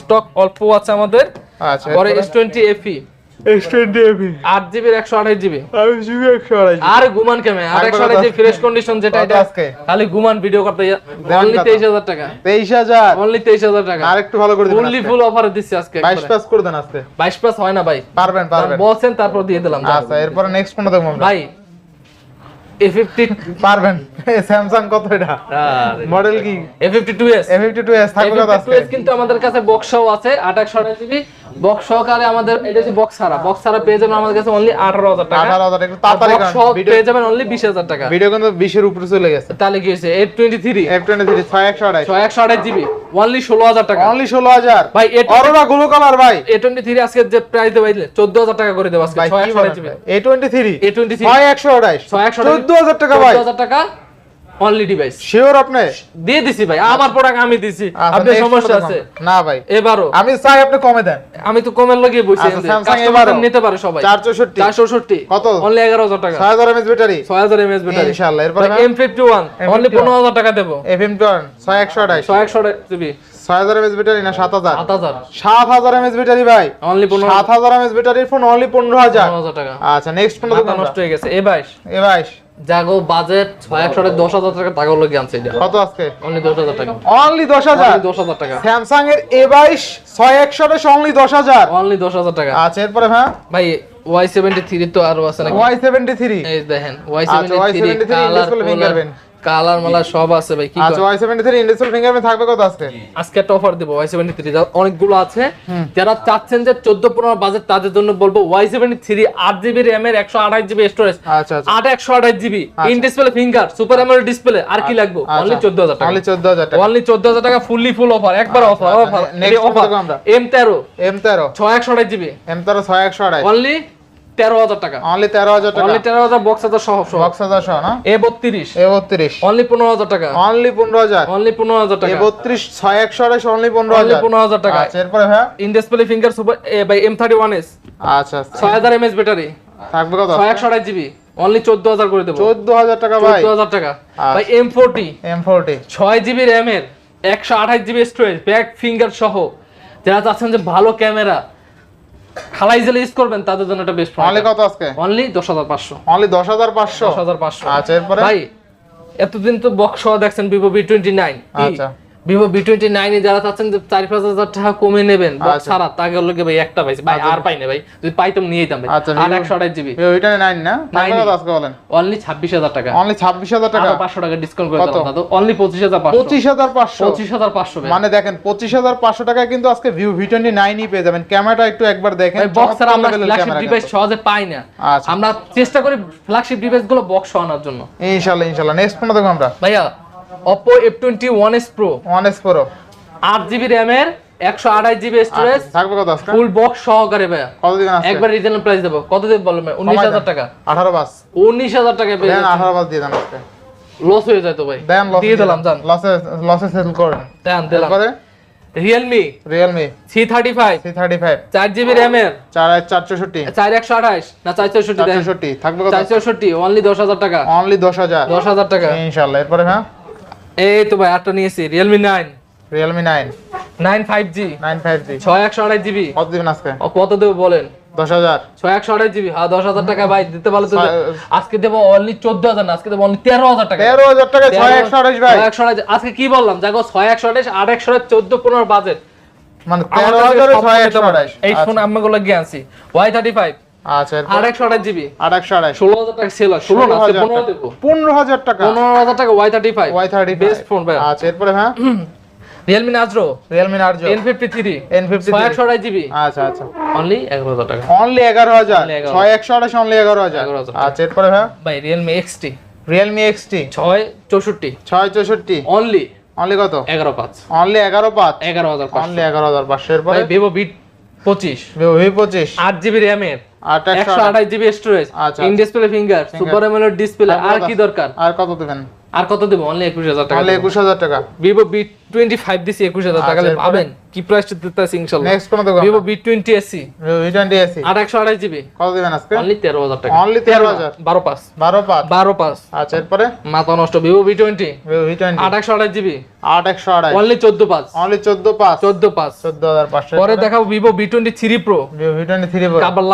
Speaker 2: স্টক অল্প আছে আমাদের।
Speaker 1: আচ্ছা
Speaker 2: পরে এস টোয়েন্টি এফি আট জিবির একশো আঠাশ জিবি আর গুমান কেমে আর একশো আঠাশ জিবি ফ্রেশ কন্ডিশন যেটা এটা খালি গুমান ভিডিও করতে অনলি তেইশ হাজার টাকা।
Speaker 1: তেইশ হাজার।
Speaker 2: অনলি তেইশ হাজার টাকা।
Speaker 1: আর একটু ভালো করে
Speaker 2: ফুললি ফুল অফার দিচ্ছি আজকে
Speaker 1: বাইশ পাস করে দেন আজকে।
Speaker 2: বাইশ পাস হয় না ভাই।
Speaker 1: পারবেন পারবেন।
Speaker 2: বলছেন তারপর দিয়ে দিলাম।
Speaker 1: আচ্ছা এরপরে নেক্সট কোনটা দেখব
Speaker 2: ভাই
Speaker 1: পারবেন। স্যামসাং কত এটা? মডেল কি?
Speaker 2: A fifty two S
Speaker 1: A fifty two S থাকবে কত আজকে?
Speaker 2: কিন্তু আমাদের কাছে বক্সও আছে আঠাশ আঠাশ জিবি বক্স সহকারে আমাদের এটা হচ্ছে বক্স ছাড়া। বক্স ছাড়া পেয়ে যাবেন আমাদের কাছে অনলি আঠারো হাজার টাকা।
Speaker 1: আঠারো হাজার একটু তাড়াতাড়ি কারণ ভিডিও
Speaker 2: পেয়ে যাবেন অনলি বিশ হাজার টাকা।
Speaker 1: ভিডিও কিন্তু বিশের উপরে চলে গেছে।
Speaker 2: তাহলে কি হয়েছে? Eight twenty three
Speaker 1: F twenty three ছয় একশো আড়াই
Speaker 2: ছয় একশো আঠাশ জিবি অনলি ষোলো হাজার টাকা।
Speaker 1: অনলি ষোলো হাজার।
Speaker 2: ভাই এ
Speaker 1: অরোরা গুলো কালার ভাই।
Speaker 2: এ টোয়েন্টি থ্রি আজকে যে প্রাইস দেবো চোদ্দ হাজার টাকা করে দেবো আজকে
Speaker 1: ভাই
Speaker 2: ছয়
Speaker 1: কি
Speaker 2: একশো আঠাশ GB
Speaker 1: A twenty three
Speaker 2: A twenty three
Speaker 1: ছয় একশো আড়াই
Speaker 2: ছয় একশো
Speaker 1: চোদ্দ হাজার টাকা ভাই।
Speaker 2: হাজার টাকা। অনলি ডিভাইস
Speaker 1: শিওর আপনি?
Speaker 2: দিয়ে দিছি ভাই আমার প্রোডাক্ট আমি দিছি।
Speaker 1: আচ্ছা, next
Speaker 2: সমস্যা আছে।
Speaker 1: না ভাই।
Speaker 2: এবারও।
Speaker 1: আমি চাই আপনি কমে দেন।
Speaker 2: আমি তো কমের লগে বসে কাস্টমার নিতে পারে সবাই।
Speaker 1: চার চৌষট্টি
Speaker 2: চারশো ষট্টি
Speaker 1: কত?
Speaker 2: অনলি এগারো হাজার টাকা।
Speaker 1: ছয় হাজার এমএস ব্যাটারি
Speaker 2: ছয় হাজার এমএস ব্যাটারি
Speaker 1: ইনশাআল্লাহ, এরপরে ভাই?
Speaker 2: M fifty one only
Speaker 1: M51
Speaker 2: পনেরো হাজার টাকা দেবো।
Speaker 1: এফ এম টোয়ান ছয় একশো আড়াই
Speaker 2: ছয় একশো জিবি।
Speaker 1: ছয় হাজার এমএস ব্যাটারি না সাত হাজার?
Speaker 2: সাত হাজার।
Speaker 1: সাত হাজার এমএস ব্যাটারি ভাই।
Speaker 2: অনলি পনেরো
Speaker 1: সাত হাজার এমএস ব্যাটারির ফোন অনলি পনেরো হাজার।
Speaker 2: পনেরো হাজার টাকা।
Speaker 1: আচ্ছা নেক্সট
Speaker 2: মাথা নষ্ট হয়ে গেছে। এ বাইশ।
Speaker 1: এ বাইশ।
Speaker 2: জাগো বাজেট ছয় একশো দশ টাকা টাকা লোক আনছে এটা।
Speaker 1: কত আজকে?
Speaker 2: অনলি দশ হাজার টাকা।
Speaker 1: অনলি দশ হাজার?
Speaker 2: অনলি দশ হাজার টাকা।
Speaker 1: স্যামসাং এর এ বাইশ ছয় একশো অনলি দশ হাজার?
Speaker 2: অনলি দশ হাজার টাকা।
Speaker 1: আচ্ছা এরপরে হ্যাঁ
Speaker 2: ভাই ওয়াই সেভেন্টি থ্রি তো আরও আছে নাকি?
Speaker 1: ওয়াই সেভেন্টি থ্রি
Speaker 2: এই দেখেন ওয়াই
Speaker 1: আচ্ছা,
Speaker 2: seventy three
Speaker 1: Y73
Speaker 2: colour
Speaker 1: fingerprint।
Speaker 2: Colour মালার সব আছে ভাই কি
Speaker 1: আচ্ছা Y seventy three industrial fingerprint থাকবে কত আজকে?
Speaker 2: আজকে একটা অফার দেবো ওয়াই সেভেন্টি থ্রি অনেকগুলো আছে। যারা চাচ্ছেন যে চোদ্দ পনেরো বাজেট তাদের জন্য বলব ওয়াই সেভেন্টি থ্রি আট জিবি র্যাম এর একশো আঠাশ জিবি স্টোরেজ
Speaker 1: আচ্ছা আচ্ছা।
Speaker 2: আট একশো আঠাশ GB in display finger super AMOLED display আর কি লাগবে? অনলি চোদ্দ হাজার টাকা।
Speaker 1: অনলি চোদ্দ হাজার টাকা।
Speaker 2: অনলি চোদ্দ হাজার টাকা ফুললি ফুল অফার একবার অফার অফার
Speaker 1: next
Speaker 2: অফার
Speaker 1: কত আমরা?
Speaker 2: এম তেরো।
Speaker 1: এম তেরো।
Speaker 2: ছয় একশো আঠাশ জিবি
Speaker 1: এম তেরো ছয় একশো আড়াই
Speaker 2: অনলি তেরো হাজার টাকা।
Speaker 1: অনলি তেরো হাজার টাকা।
Speaker 2: অনলি তেরো হাজার বক্স হাজার সহ সহ।
Speaker 1: বক্স হাজার সহ না?
Speaker 2: এ বত্রিশ।
Speaker 1: এ বত্রিশ।
Speaker 2: অনলি পনেরো হাজার টাকা।
Speaker 1: অনলি পনেরো হাজার।
Speaker 2: অনলি পনেরো হাজার টাকা।
Speaker 1: বত্রিশ ছয় একশো আড়াইশ অনলি পনেরো হাজার।
Speaker 2: পনেরো হাজার টাকা।
Speaker 1: এরপরে
Speaker 2: in display finger super by M thirty one S
Speaker 1: আচ্ছা
Speaker 2: ছয় হাজার এমএস ব্যাটারি
Speaker 1: থাকবে কত?
Speaker 2: ছয় একশো জিবি অনলি করে দেবো।
Speaker 1: টাকা ভাই।
Speaker 2: টাকা। ভাই আঠাশ জিবি স্টোরেজ ব্যাক ফিঙ্গার সহ। যারা চাচ্ছেন যে ভালো ক্যামেরা জেলে ইউজ করবেন তাদের জন্য এটা বেস্ট
Speaker 1: অনলি কত আজকে?
Speaker 2: অনলি দশ হাজার পাঁচশো।
Speaker 1: অনলি দশ হাজার পাঁচশো?
Speaker 2: দশ হাজার পাঁচশো।
Speaker 1: আচ্ছা এরপরে?
Speaker 2: ভাই এতদিন তো বক্স সহ দেখছেন Vivo বি টোয়েন্টি নাইন
Speaker 1: আচ্ছা।
Speaker 2: ভিভো বি টোয়েন্টি নাইনে যারা চাচ্ছেন যে চার পাঁচ হাজার টাকা কমে নেবেন
Speaker 1: আচ্ছা।
Speaker 2: ছাড়া তাকে লোকে ভাই একটা পাইছে। ভাই আর পাই না ভাই যদি পাইতাম নিয়ে যেতাম ভাই।
Speaker 1: আচ্ছা,
Speaker 2: আর একশো আঠাশ জিবি
Speaker 1: ওইটা নাইন না? বলেন?
Speaker 2: অনলি ছাব্বিশ হাজার টাকা।
Speaker 1: অনলি ছাব্বিশ হাজার টাকা?
Speaker 2: পাঁচশো টাকা ডিসকাউন্ট করে
Speaker 1: কত?
Speaker 2: দিলাম দাদু। অনলি পঁচিশ হাজার পাঁচশো।
Speaker 1: পঁচিশ হাজার পাঁচশো।
Speaker 2: পঁচিশ হাজার পাঁচশো
Speaker 1: মানে দেখেন পঁচিশ হাজার পাঁচশো টাকায় কিন্তু আজকে ভিউ ভি টোয়েন্টি নাইনই পেয়ে যাবেন। ক্যামেরাটা একটু একবার দেখেন।
Speaker 2: বক্স আমরা ফ্ল্যাগশিপ ডিভাইস সহজে পাই না।
Speaker 1: আচ্ছা।
Speaker 2: আমরা চেষ্টা করি ফ্ল্যাগশিপ ডিভাইসগুলো বক্স আনার জন্য।
Speaker 1: ইনশাল্লাহ ইনশাল্লাহ। নেক্সট ফোন দেখো আমরা।
Speaker 2: ভাইয়া Oppo F21 S Pro.
Speaker 1: One S pro
Speaker 2: আট জিবি র্যামের একশো আঠাশ জিবি স্টোরেজ
Speaker 1: থাকবে কত আজকে?
Speaker 2: ফুল বক্স সহকারে ভাইয়া।
Speaker 1: কত দিবেন আজকে
Speaker 2: একবার রিজনেবল প্রাইস দেবো। কত দেব ভাই? উনিশ হাজার টাকা।
Speaker 1: আঠারো বাস।
Speaker 2: উনিশ হাজার টাকা পেয়ে
Speaker 1: দেন আঠারো বাস দিয়ে দেন আজকে।
Speaker 2: লস হয়ে যায় তো ভাই।
Speaker 1: দেন লস
Speaker 2: দিয়ে দিলাম জান
Speaker 1: লসে লসে সেটেল করেন।
Speaker 2: দেন দিলাম। সি থার্টি ফাইভ চার জিবি র্যামের
Speaker 1: চার চার
Speaker 2: চার একশো আঠাশ না চার চৌষট্টি
Speaker 1: চার
Speaker 2: দেন।
Speaker 1: চৌষট্টি থাকবে কত?
Speaker 2: চার চৌষট্টি অনলি দশ হাজার টাকা।
Speaker 1: অনলি দশ হাজার।
Speaker 2: দশ হাজার টাকা।
Speaker 1: ইনশাল্লাহ এরপরে হ্যাঁ?
Speaker 2: এই তো ভাই আটটা নিয়েছি। Realme nine
Speaker 1: Realme nine
Speaker 2: nine five G
Speaker 1: nine five G
Speaker 2: ছয় একশো আঠাশ জিবি
Speaker 1: কত দিবেন আজকে?
Speaker 2: কত দেবো বলেন?
Speaker 1: দশ হাজার।
Speaker 2: ছয় একশো আঠাশ জিবি হ্যাঁ দশ হাজার টাকা ভাই দিতে পারলে তো আজকে দেবো অনলি চোদ্দ হাজার না আজকে দেবো অনলি তেরো হাজার টাকা।
Speaker 1: তেরো হাজার টাকা ছয় একশো আঠাশ ভাই।
Speaker 2: একশো আঠাশ আজকে কি বললাম? দেখো ছয় একশো আঠাশ আট একশো চোদ্দ পনেরো বাজেট।
Speaker 1: মানে তেরো হাজারে ছয় একশো আঠাশ
Speaker 2: এই ফোন আমি গুলো গিয়ে আনছি। ওয়াই থার্টি ফাইভ
Speaker 1: আচ্ছা
Speaker 2: আট একশো আঠাশ জিবি।
Speaker 1: আট একশো আঠাশ।
Speaker 2: ষোলো হাজার টাকা সেল হয় ষোলো পনেরো দেবো।
Speaker 1: পনেরো হাজার টাকা।
Speaker 2: পনেরো হাজার টাকা Y thirty five
Speaker 1: Y thirty
Speaker 2: best phone ভাই
Speaker 1: আচ্ছা এরপরে হ্যাঁ
Speaker 2: Realme নাজরো
Speaker 1: Realme Narzo
Speaker 2: N fifty three
Speaker 1: N fifty
Speaker 2: ছয় একশো আঠাশ জিবি।
Speaker 1: আচ্ছা আচ্ছা।
Speaker 2: অনলি এগারো হাজার টাকা।
Speaker 1: অনলি এগারো হাজার। ছয় একশো আঠাশ অনলি এগারো হাজার।
Speaker 2: 11,000
Speaker 1: আচ্ছা এরপরে হ্যাঁ
Speaker 2: ভাই রিয়েলমি এক্সটি
Speaker 1: রিয়েলমি এক্সটি
Speaker 2: ছয় চৌষট্টি।
Speaker 1: ছয় চৌষট্টি।
Speaker 2: অনলি
Speaker 1: অনলি কত?
Speaker 2: এগারো পাঁচ।
Speaker 1: অনলি এগারো পাঁচ।
Speaker 2: এগারো হাজার
Speaker 1: অনলি এগারো হাজার পাঁচশো। এরপরে?
Speaker 2: ভিভো বিট পঁচিশ।
Speaker 1: ভি পঁচিশ।
Speaker 2: আট জিবি র্যামের।
Speaker 1: আট একশো
Speaker 2: একশো আঠাশ জিবি স্টোরেজ
Speaker 1: আচ্ছা,
Speaker 2: in display finger super display আর কি দরকার?
Speaker 1: আর কত দেবেন?
Speaker 2: আর কত দেবো? অনলি একুশ হাজার টাকা
Speaker 1: অনলি টাকা।
Speaker 2: দিছি টাকা
Speaker 1: আচ্ছা,
Speaker 2: পাবেন? কি প্রাইস
Speaker 1: নেক্সট কোন কত দিবেন আজকে?
Speaker 2: অনলি টাকা। বারো পাঁচ।
Speaker 1: আচ্ছা এরপরে?
Speaker 2: মাথা নষ্ট অনলি চোদ্দ পাঁচ।
Speaker 1: অনলি চোদ্দ পাঁচ।
Speaker 2: চোদ্দ পাঁচ।
Speaker 1: চোদ্দ হাজার পাঁচশো।
Speaker 2: পরে দেখাবো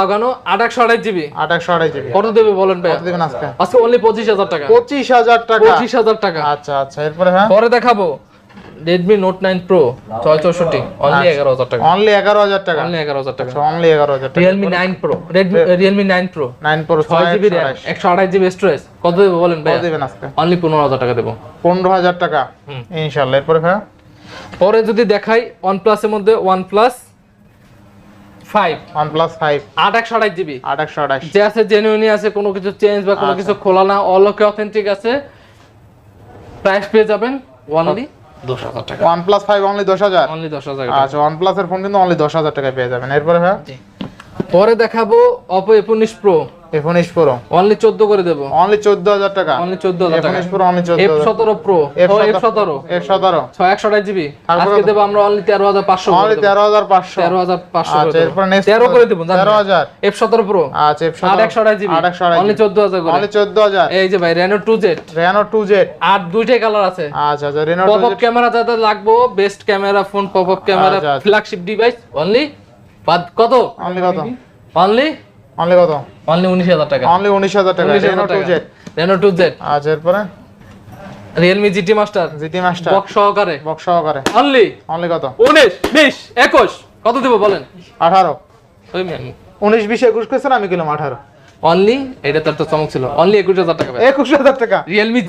Speaker 2: লাগানো জিবি?
Speaker 1: আড়াই জিবি।
Speaker 2: কত দেবে বলেন ভাই
Speaker 1: কত আজকে?
Speaker 2: আজকে অনলি পঁচিশ হাজার টাকা।
Speaker 1: পঁচিশ হাজার টাকা।
Speaker 2: পঁচিশ হাজার টাকা।
Speaker 1: আচ্ছা আচ্ছা এরপরে হ্যাঁ?
Speaker 2: পরে দেখাবো। রেডমি নোট নাইন প্রো ছয় চৌষট্টি। অনলি
Speaker 1: আচ্ছা।
Speaker 2: এগারো হাজার টাকা।
Speaker 1: এগারো হাজার টাকা।
Speaker 2: অনলি এগারো হাজার টাকা। আঠাশ জিবি স্টোরেজ কত দেবো বলেন ভাই
Speaker 1: কত দিবেন আজকে?
Speaker 2: অনলি পনেরো হাজার টাকা দেবো।
Speaker 1: পনেরো হাজার টাকা। ইনশাল্লাহ এরপরে হ্যাঁ?
Speaker 2: পরে যদি দেখাই ওয়ান প্লাসের মধ্যে OnePlus five
Speaker 1: one five
Speaker 2: আট একশো আঠাশ জিবি।
Speaker 1: আট একশো আঠাশ।
Speaker 2: যে আছে জেনুইনি আছে কোনো কিছু চেঞ্জ বা কোনো
Speaker 1: আচ্ছা।
Speaker 2: কিছু খোলা না অলকে অথেন্টিক আছে। প্রাইস পেয়ে যাবেন ওয়ানলি দশ হাজার টাকা।
Speaker 1: ফাইভ অনলি দশ হাজার?
Speaker 2: অনলি দশ হাজার
Speaker 1: আচ্ছা এর ফোন কিন্তু অনলি দশ হাজার টাকায় পেয়ে যাবেন। এরপরে ভাই
Speaker 2: পরে দেখাবো অপো এফ উনিশ প্রো
Speaker 1: এফ উনিশ প্রো
Speaker 2: অনলি চোদ্দ করে দেবো।
Speaker 1: অনলি চোদ্দ হাজার টাকা।
Speaker 2: অনলি চোদ্দ হাজার
Speaker 1: এফ
Speaker 2: টাকা।
Speaker 1: উনিশ প্রো অনলি চোদ্দ
Speaker 2: এফ সতেরো প্রো
Speaker 1: এফ
Speaker 2: সতেরো
Speaker 1: এফ সতেরো।
Speaker 2: ছয় একশো আঠাশ জিবি আজকে? দেবো আমরা অনলি তেরো হাজার পাঁচশো
Speaker 1: অনলি তেরো হাজার পাঁচশো।
Speaker 2: তেরো হাজার পাঁচশো
Speaker 1: আচ্ছা এরপরে নেক্সট
Speaker 2: তেরো করে দেবো
Speaker 1: তেরো হাজার।
Speaker 2: এফ সতেরো প্রো
Speaker 1: আচ্ছা এফ
Speaker 2: আট একশো আঠাশ জিবি
Speaker 1: আট একশো আঠাশ
Speaker 2: অনলি চোদ্দ হাজার করে।
Speaker 1: অনলি চোদ্দ হাজার।
Speaker 2: এই যে ভাই জেড
Speaker 1: রেনো টু জেড
Speaker 2: আর দুইটাই কালার আছে।
Speaker 1: আচ্ছা আচ্ছা
Speaker 2: পপ আপ ক্যামেরা যাদের লাগবো best camera phone pop up camera. Flagship device only কত?
Speaker 1: অনলি কত?
Speaker 2: অনলি
Speaker 1: অনলি কত?
Speaker 2: অনলি উনিশ হাজার টাকা।
Speaker 1: অনলি উনিশ হাজার টাকা
Speaker 2: 19,000
Speaker 1: রেনো টু
Speaker 2: টাকা।
Speaker 1: জেড
Speaker 2: রেনো টু জেড
Speaker 1: আচ্ছা এরপরে?
Speaker 2: Realme GT Master
Speaker 1: GT Master
Speaker 2: box সহকারে।
Speaker 1: বক্স সহকারে।
Speaker 2: অনলি
Speaker 1: অনলি কত?
Speaker 2: 19 20 21 কত দেব বলেন?
Speaker 1: আঠারো।
Speaker 2: ওই
Speaker 1: উনিশ বিশ একুশ কেছেন আমি কিলাম আঠারো।
Speaker 2: অনলি এটা তো একটা চমক ছিল। অনলি একুশ হাজার টাকা
Speaker 1: একুশ হাজার টাকা।
Speaker 2: রিয়েলমি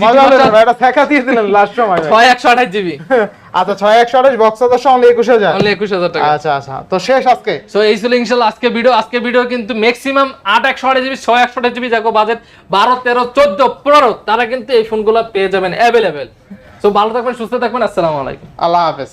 Speaker 1: এটা দিয়ে দিলেন লাস্ট সময়
Speaker 2: ছয় একশো আঠাশ জিবি
Speaker 1: আচ্ছা ছয় একশো আঠাশ বক্স আদর্শ অনলি একুশ হাজার।
Speaker 2: অনলি একুশ হাজার টাকা।
Speaker 1: আচ্ছা আচ্ছা তো শেষ আজকে।
Speaker 2: সো এই ছিল ইনশাল্লাহ আজকে ভিডিও আজকে ভিডিও কিন্তু ম্যাক্সিমাম আট একশো আঠাশ জিবি ছয় একশো আঠাশ জিবি যাকো বাজেট বারো তেরো চোদ্দ পনেরো তারা কিন্তু এই ফোনগুলো পেয়ে যাবেন অ্যাভেলেবেল সো ভালো থাকবেন সুস্থ থাকবেন। আসসালামু আলাইকুম।
Speaker 1: আল্লাহ হাফেজ।